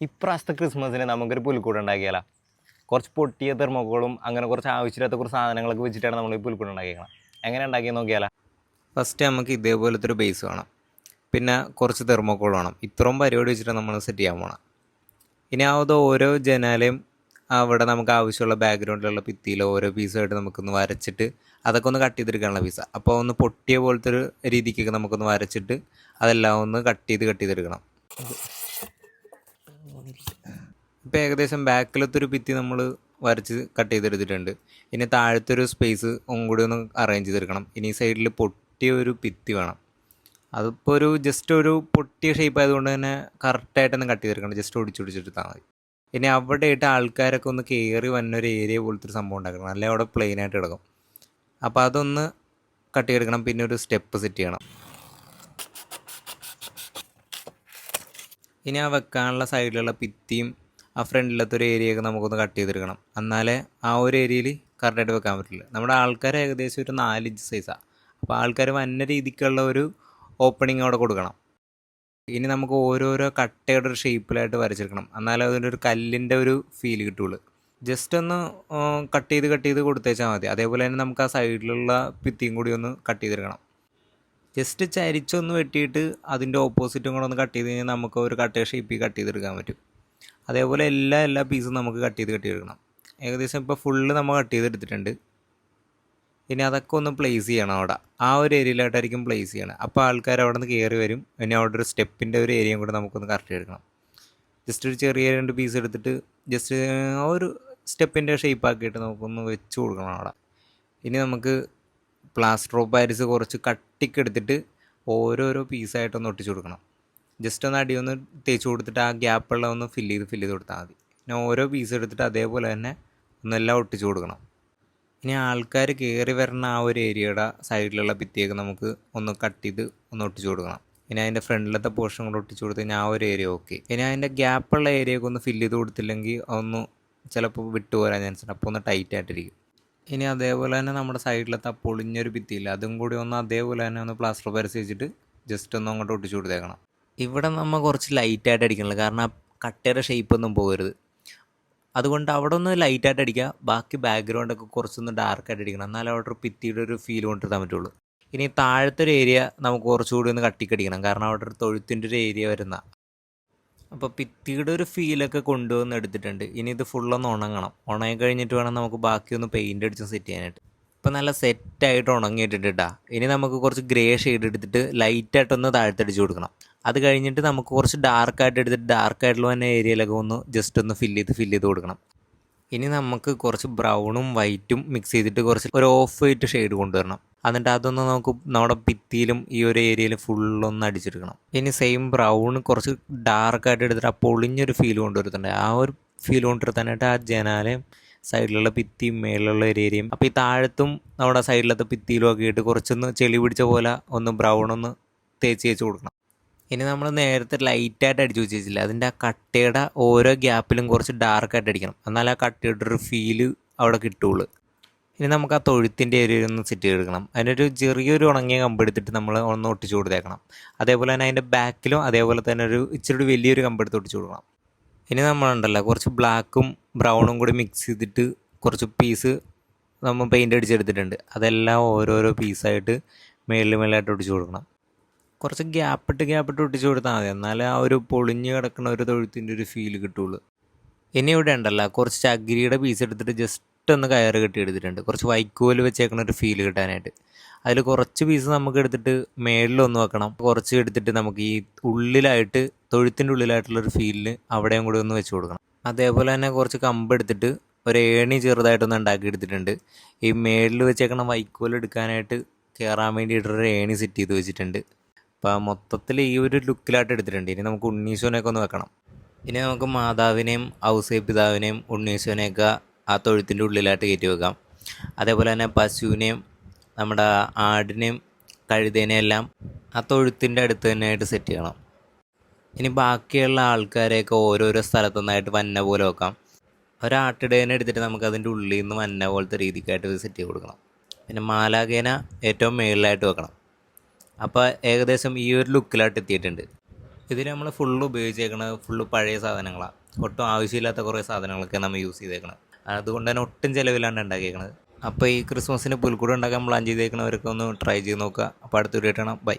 ഇപ്രാവശ്യത്തെ ക്രിസ്മസിന് നമുക്കൊരു പുൽക്കൂട് ഉണ്ടാക്കിയാലോ? കുറച്ച് പൊട്ടിയ തെർമോക്കോളും അങ്ങനെ കുറച്ച് ആവശ്യമില്ലാത്ത കുറച്ച് സാധനങ്ങളൊക്കെ വെച്ചിട്ടാണ് നമ്മൾ ഈ പുൽക്കൂട് ഉണ്ടാക്കിയേക്കണം. എങ്ങനെ ഉണ്ടാക്കിയെന്ന് നോക്കിയാലോ? ഫസ്റ്റ് നമുക്ക് ഇതേപോലത്തെ ഒരു ബേസ് വേണം. പിന്നെ കുറച്ച് തെർമോക്കോൾ വേണം. ഇത്രയും പരിപാടി വെച്ചിട്ട് നമ്മൾ സെറ്റ് ചെയ്യാൻ പോകണം ഇനി അത് ഓരോ ജനാലയും അവിടെ നമുക്ക് ആവശ്യമുള്ള ബാക്ക്ഗ്രൗണ്ടിലുള്ള ഭിത്തിയിൽ ഓരോ പീസായിട്ട് നമുക്കൊന്ന് വരച്ചിട്ട് അതൊക്കെ ഒന്ന് കട്ട് ചെയ്തെടുക്കാനുള്ള പീസ അപ്പോൾ ഒന്ന് പൊട്ടിയ പോലത്തെ ഒരു രീതിക്കൊക്കെ നമുക്കൊന്ന് വരച്ചിട്ട് അതെല്ലാം ഒന്ന് കട്ട് ചെയ്ത് കട്ട് ചെയ്തെടുക്കണം. ഇപ്പോൾ ഏകദേശം ബാക്കിലത്തെ ഒരു ഭിത്തി നമ്മൾ വരച്ച് കട്ട് ചെയ്തെടുത്തിട്ടുണ്ട്. ഇനി താഴത്തെ ഒരു സ്പേസ് ഒന്നുകൂടി ഒന്ന് അറേഞ്ച് ചെയ്തെടുക്കണം. ഇനി സൈഡിൽ പൊട്ടിയ ഒരു ഭിത്തി വേണം. അതിപ്പോൾ ഒരു ജസ്റ്റ് ഒരു പൊട്ടിയ ഷേപ്പ് ആയതുകൊണ്ട് തന്നെ കറക്റ്റായിട്ടൊന്ന് കട്ട് ചെയ്തെടുക്കണം. ജസ്റ്റ് ഒടിച്ചൊടിച്ചെടുത്താൽ മതി. ഇനി അവിടെ ആയിട്ട് ആൾക്കാരൊക്കെ ഒന്ന് കയറി വന്നൊരു ഏരിയ പോലത്തെ ഒരു സംഭവം ഉണ്ടാക്കണം. അല്ലെങ്കിൽ അവിടെ പ്ലെയിനായിട്ട് കിടക്കും. അപ്പോൾ അതൊന്ന് കട്ട് ചെയ്തെടുക്കണം. പിന്നെ ഒരു സ്റ്റെപ്പ് സെറ്റ് ചെയ്യണം. ഇനി ആ വെക്കാനുള്ള സൈഡിലുള്ള ഭിത്തിയും ആ ഫ്രണ്ടിലത്തെ ഒരു ഏരിയയൊക്കെ നമുക്കൊന്ന് കട്ട് ചെയ്തെടുക്കണം. എന്നാലേ ആ ഒരു ഏരിയയിൽ കറക്റ്റായിട്ട് വെക്കാൻ പറ്റില്ല. നമ്മുടെ ആൾക്കാർ ഏകദേശം ഒരു നാല് ഇഞ്ച് സൈസാണ് അപ്പോൾ ആൾക്കാർ വന്ന രീതിക്കുള്ള ഒരു ഓപ്പണിങ് അവിടെ കൊടുക്കണം. ഇനി നമുക്ക് ഓരോരോ കട്ടയുടെ ഒരു ഷേപ്പിലായിട്ട് വരച്ചെടുക്കണം. എന്നാലേ അതിന്റെ ഒരു കല്ലിന്റെ ഒരു ഫീൽ കിട്ടുള്ളൂ. ജസ്റ്റ് ഒന്ന് കട്ട് ചെയ്ത് കട്ട് ചെയ്ത് കൊടുത്തേച്ചാൽ മതി. അതേപോലെ തന്നെ നമുക്ക് ആ സൈഡിലുള്ള ഭിത്തിയും കൂടി ഒന്ന് കട്ട് ചെയ്തെടുക്കണം. ജസ്റ്റ് ചരിച്ചൊന്ന് വെട്ടിയിട്ട് അതിന്റെ ഓപ്പോസിറ്റും കൂടെ ഒന്ന് കട്ട് ചെയ്ത് കഴിഞ്ഞാൽ നമുക്ക് ഒരു കട്ട് ഷേപ്പിൽ കട്ട് ചെയ്തെടുക്കാൻ പറ്റും. അതേപോലെ എല്ലാ എല്ലാ പീസും നമുക്ക് കട്ട് ചെയ്ത് കട്ട് ചെയ്തെടുക്കണം ഏകദേശം ഇപ്പോൾ ഫുള്ള് നമ്മൾ കട്ട് ചെയ്തെടുത്തിട്ടുണ്ട്. ഇനി അതൊക്കെ ഒന്ന് പ്ലേസ് ചെയ്യണം അവിടെ. ആ ഒരു ഏരിയയിലായിട്ടായിരിക്കും പ്ലേസ് ചെയ്യണം. അപ്പോൾ ആൾക്കാർ അവിടെ നിന്ന് കയറി വരും. ഇനി അവിടെ ഒരു സ്റ്റെപ്പിന്റെ ഒരു ഏരിയയും കൂടെ നമുക്കൊന്ന് കറക്റ്റ് എടുക്കണം ജസ്റ്റ് ഒരു ചെറിയ രണ്ട് പീസ് എടുത്തിട്ട് ജസ്റ്റ് ആ ഒരു സ്റ്റെപ്പിന്റെ ഷേപ്പ് ആക്കിയിട്ട് നമുക്കൊന്ന് വെച്ച് കൊടുക്കണം അവിടെ. ഇനി നമുക്ക് പ്ലാസ്റ്റർ ഓഫ് പാരിസ് കുറച്ച് കട്ടിക്കെടുത്തിട്ട് ഓരോരോ പീസായിട്ടൊന്ന് ഒട്ടിച്ചു കൊടുക്കണം. ജസ്റ്റ് ഒന്ന് അടിയൊന്ന് തേച്ച് കൊടുത്തിട്ട് ആ ഗ്യാപ്പുള്ള ഒന്ന് ഫില്ല് ചെയ്ത് ഫില്ല് ചെയ്ത് കൊടുത്താൽ മതി. പിന്നെ ഓരോ പീസ് എടുത്തിട്ട് അതേപോലെ തന്നെ ഒന്നെല്ലാം ഒട്ടിച്ചു കൊടുക്കണം. ഇനി ആൾക്കാർ കയറി വരുന്ന ആ ഒരു ഏരിയയുടെ സൈഡിലുള്ള ഭിത്തിയൊക്കെ നമുക്ക് ഒന്ന് കട്ട് ചെയ്ത് ഒന്ന് ഒട്ടിച്ചു കൊടുക്കണം. ഇനി അതിന്റെ ഫ്രണ്ടിലത്തെ പോർഷൻ കൂടെ ഒട്ടിച്ചു കൊടുത്ത് കഴിഞ്ഞാൽ ആ ഒരു ഏരിയ ഓക്കെ ഇനി അതിന്റെ ഗ്യാപ്പുള്ള ഏരിയയൊക്കെ ഒന്ന് ഫില്ല് ചെയ്ത് കൊടുത്തില്ലെങ്കിൽ അതൊന്ന് ചിലപ്പോൾ വിട്ടുപോരാൻ ചാൻസ് ഉണ്ട്. അപ്പോൾ ഒന്ന് ടൈറ്റ് ആയിട്ടിരിക്കും. ഇനി അതേപോലെ തന്നെ നമ്മുടെ സൈഡിലത്തെ പൊളിഞ്ഞൊരു ഭിത്തിയില്ല അതും കൂടി ഒന്ന് അതേപോലെ തന്നെ ഒന്ന് പ്ലാസ്റ്റർ പരസ്യം വെച്ചിട്ട് ജസ്റ്റ് ഒന്ന് അങ്ങോട്ട് ഒട്ടിച്ചു കൊടുത്തേക്കണം. ഇവിടെ നമ്മൾ കുറച്ച് ലൈറ്റായിട്ട് അടിക്കണല്ലോ കാരണം ആ കട്ടയുടെ ഷേപ്പ് ഒന്നും പോകരുത്. അതുകൊണ്ട് അവിടെ ഒന്ന് ലൈറ്റായിട്ട് അടിക്കുക ബാക്കി ബാക്ക്ഗ്രൗണ്ടൊക്കെ കുറച്ചൊന്ന് ഡാർക്കായിട്ട് അടിക്കണം എന്നാലും അവിടെ ഒരു ഭിത്തിയുടെ ഒരു ഫീൽ കൊണ്ടിരുത്താൻ പറ്റുള്ളൂ. ഇനി താഴത്തെ ഒരു ഏരിയ നമുക്ക് കുറച്ചുകൂടി ഒന്ന് കട്ടിക്കടിക്കണം കാരണം അവിടെ ഒരു തൊഴുത്തിന്റെ ഒരു ഏരിയ വരുന്ന അപ്പോൾ ഭിത്തിയുടെ ഒരു ഫീലൊക്കെ കൊണ്ടുവന്ന് എടുത്തിട്ടുണ്ട്. ഇനി ഇത് ഫുള്ളൊന്ന് ഉണങ്ങണം. ഉണങ്ങി കഴിഞ്ഞിട്ട് വേണം നമുക്ക് ബാക്കിയൊന്ന് പെയിന്റ് അടിച്ച് സെറ്റ് ചെയ്യാനായിട്ട്. ഇപ്പം നല്ല സെറ്റായിട്ട് ഉണങ്ങിയിട്ടുണ്ട് കേട്ടോ ഇനി നമുക്ക് കുറച്ച് ഗ്രേ ഷെയ്ഡ് എടുത്തിട്ട് ലൈറ്റായിട്ടൊന്ന് താഴ്ത്തടിച്ച് കൊടുക്കണം. അത് കഴിഞ്ഞിട്ട് നമുക്ക് കുറച്ച് ഡാർക്കായിട്ട് എടുത്തിട്ട് ഡാർക്കായിട്ടുള്ള തന്നെ ഏരിയയിലൊക്കെ ഒന്ന് ജസ്റ്റ് ഒന്ന് ഫില്ല് ചെയ്ത് ഫില്ല് ചെയ്ത് കൊടുക്കണം. ഇനി നമുക്ക് കുറച്ച് ബ്രൗണും വൈറ്റും മിക്സ് ചെയ്തിട്ട് കുറച്ച് ഒരു ഓഫ് വൈറ്റ് ഷെയ്ഡ് കൊണ്ടുവരണം. എന്നിട്ട് അതൊന്ന് നമുക്ക് നമ്മുടെ ഭിത്തിയിലും ഈ ഒരു ഏരിയയിലും ഫുള്ളൊന്ന് അടിച്ചെടുക്കണം. ഇനി സെയിം ബ്രൗൺ കുറച്ച് ഡാർക്കായിട്ട് എടുത്തിട്ട് ആ പൊളിഞ്ഞൊരു ഫീൽ കൊണ്ടുവരുന്നുണ്ട്. ആ ഒരു ഫീൽ കൊണ്ടുവരുത്താനായിട്ട് ആ ജനാലയും സൈഡിലുള്ള ഭിത്തിയും മേളിലുള്ള ഒരു ഏരിയയും. അപ്പോൾ ഈ താഴത്തും നമ്മുടെ സൈഡിലത്തെ ഭിത്തിയിലും ഒക്കെ ഇട്ട് കുറച്ചൊന്ന് ചെളി പിടിച്ച പോലെ ഒന്ന് ബ്രൗൺ ഒന്ന് തേച്ച് തേച്ച് കൊടുക്കണം. ഇനി നമ്മൾ നേരത്തെ ലൈറ്റായിട്ട് അടിച്ചു വെച്ചില്ല അതിന്റെ ആ കട്ടയുടെ ഓരോ ഗ്യാപ്പിലും കുറച്ച് ഡാർക്കായിട്ട് അടിക്കണം. എന്നാൽ ആ കട്ടയുടെ ഒരു ഫീൽ അവിടെ കിട്ടുള്ളൂ. ഇനി നമുക്ക് ആ തൊഴുത്തിന്റെ ഏരിയ ഒന്ന് സെറ്റ് ചെയ്തെടുക്കണം. അതിനൊരു ചെറിയൊരു ഉണങ്ങിയ കമ്പ് എടുത്തിട്ട് നമ്മൾ ഒന്ന് ഒട്ടിച്ചു കൊടുത്തേക്കണം. അതേപോലെ തന്നെ അതിന്റെ ബാക്കിലും അതേപോലെ തന്നെ ഒരു ഇച്ചിരി വലിയൊരു കമ്പ് എടുത്ത് ഒട്ടിച്ചു കൊടുക്കണം. ഇനി നമ്മളുണ്ടല്ലോ കുറച്ച് ബ്ലാക്കും ബ്രൗണും കൂടി മിക്സ് ചെയ്തിട്ട് കുറച്ച് പീസ് നമ്മൾ പെയിന്റ് അടിച്ചെടുത്തിട്ടുണ്ട്. അതെല്ലാം ഓരോരോ പീസായിട്ട് മേളിൽ മേലായിട്ട് ഒട്ടിച്ചു കൊടുക്കണം. കുറച്ച് ഗ്യാപ്പിട്ട് ഗ്യാപ്പിട്ട് ഒട്ടിച്ചു കൊടുത്താൽ മതി. എന്നാലേ ആ ഒരു പൊളിഞ്ഞ് കിടക്കുന്ന ഒരു തൊഴുത്തിന്റെ ഒരു ഫീൽ കിട്ടുള്ളൂ. ഇനി ഇവിടെ ഉണ്ടല്ലോ കുറച്ച് ചകിരിയുടെ പീസ് എടുത്തിട്ട് ജസ്റ്റ് ഒന്ന് കയറ് കെട്ടി എടുത്തിട്ടുണ്ട് കുറച്ച് വൈക്കോൽ വെച്ചേക്കണ ഒരു ഫീൽ കിട്ടാനായിട്ട്. അതിൽ കുറച്ച് പീസ് നമുക്ക് എടുത്തിട്ട് മേളിലൊന്ന് വെക്കണം. കുറച്ച് എടുത്തിട്ട് നമുക്ക് ഈ ഉള്ളിലായിട്ട് തൊഴുത്തിന്റെ ഉള്ളിലായിട്ടുള്ളൊരു ഫീലിന് അവിടെയും കൂടി ഒന്ന് വെച്ച് കൊടുക്കണം. അതേപോലെ തന്നെ കുറച്ച് കമ്പ് എടുത്തിട്ട് ഒരു ഏണി ചെറുതായിട്ടൊന്ന് ഉണ്ടാക്കി എടുത്തിട്ടുണ്ട് ഈ മേളിൽ വെച്ചേക്കണ വൈക്കോൽ എടുക്കാനായിട്ട് കയറാൻ വേണ്ടിയിട്ടൊരു ഏണി സെറ്റ് ചെയ്ത് വെച്ചിട്ടുണ്ട്. അപ്പോൾ മൊത്തത്തിൽ ഈ ഒരു ലുക്കിലായിട്ട് എടുത്തിട്ടുണ്ട്. ഇനി നമുക്ക് ഉണ്ണീശോനെയൊക്കെ ഒന്ന് വെക്കണം. ഇനി നമുക്ക് മാതാവിനെയും ഔസേ പിതാവിനെയും ഉണ്ണീശോനെയൊക്കെ ആ തൊഴുത്തിന്റെ ഉള്ളിലായിട്ട് കയറ്റി വെക്കാം. അതേപോലെ തന്നെ പശുവിനെയും നമ്മുടെ ആടിനെയും കഴുതേനെയും എല്ലാം ആ തൊഴുത്തിന്റെ അടുത്ത് തന്നെയായിട്ട് സെറ്റ് ചെയ്യണം. ഇനി ബാക്കിയുള്ള ആൾക്കാരെയൊക്കെ ഓരോരോ സ്ഥലത്തു നിന്നായിട്ട് വന്ന പോലെ വെക്കാം. ഒരാട്ടിടേനെ എടുത്തിട്ട് നമുക്ക് അതിന്റെ ഉള്ളിൽ നിന്ന് വന്ന പോലത്തെ രീതിക്കായിട്ട് സെറ്റ് ചെയ്ത് കൊടുക്കണം. പിന്നെ മാലാഖേന ഏറ്റവും മേളിലായിട്ട് വെക്കണം. അപ്പോൾ ഏകദേശം ഈ ഒരു ലുക്കിലായിട്ട് എത്തിയിട്ടുണ്ട്. ഇതിൽ നമ്മൾ ഫുള്ള് ഉപയോഗിച്ചേക്കണത് ഫുള്ള് പഴയ സാധനങ്ങളാണ് ഒട്ടും ആവശ്യമില്ലാത്ത കുറേ സാധനങ്ങളൊക്കെ നമ്മൾ യൂസ് ചെയ്തേക്കണത്. അതുകൊണ്ട് തന്നെ ഒട്ടും ചിലവിലാണ് ഉണ്ടാക്കിയേക്കണത്. അപ്പോൾ ഈ ക്രിസ്മസിന് പുൽക്കൂട് ഉണ്ടാക്കാൻ പ്ലാൻ ചെയ്തേക്കുന്നവർക്കൊന്ന് ട്രൈ ചെയ്ത് നോക്കുക. അപ്പോൾ അടുത്തൊരു കാണാം. ബൈ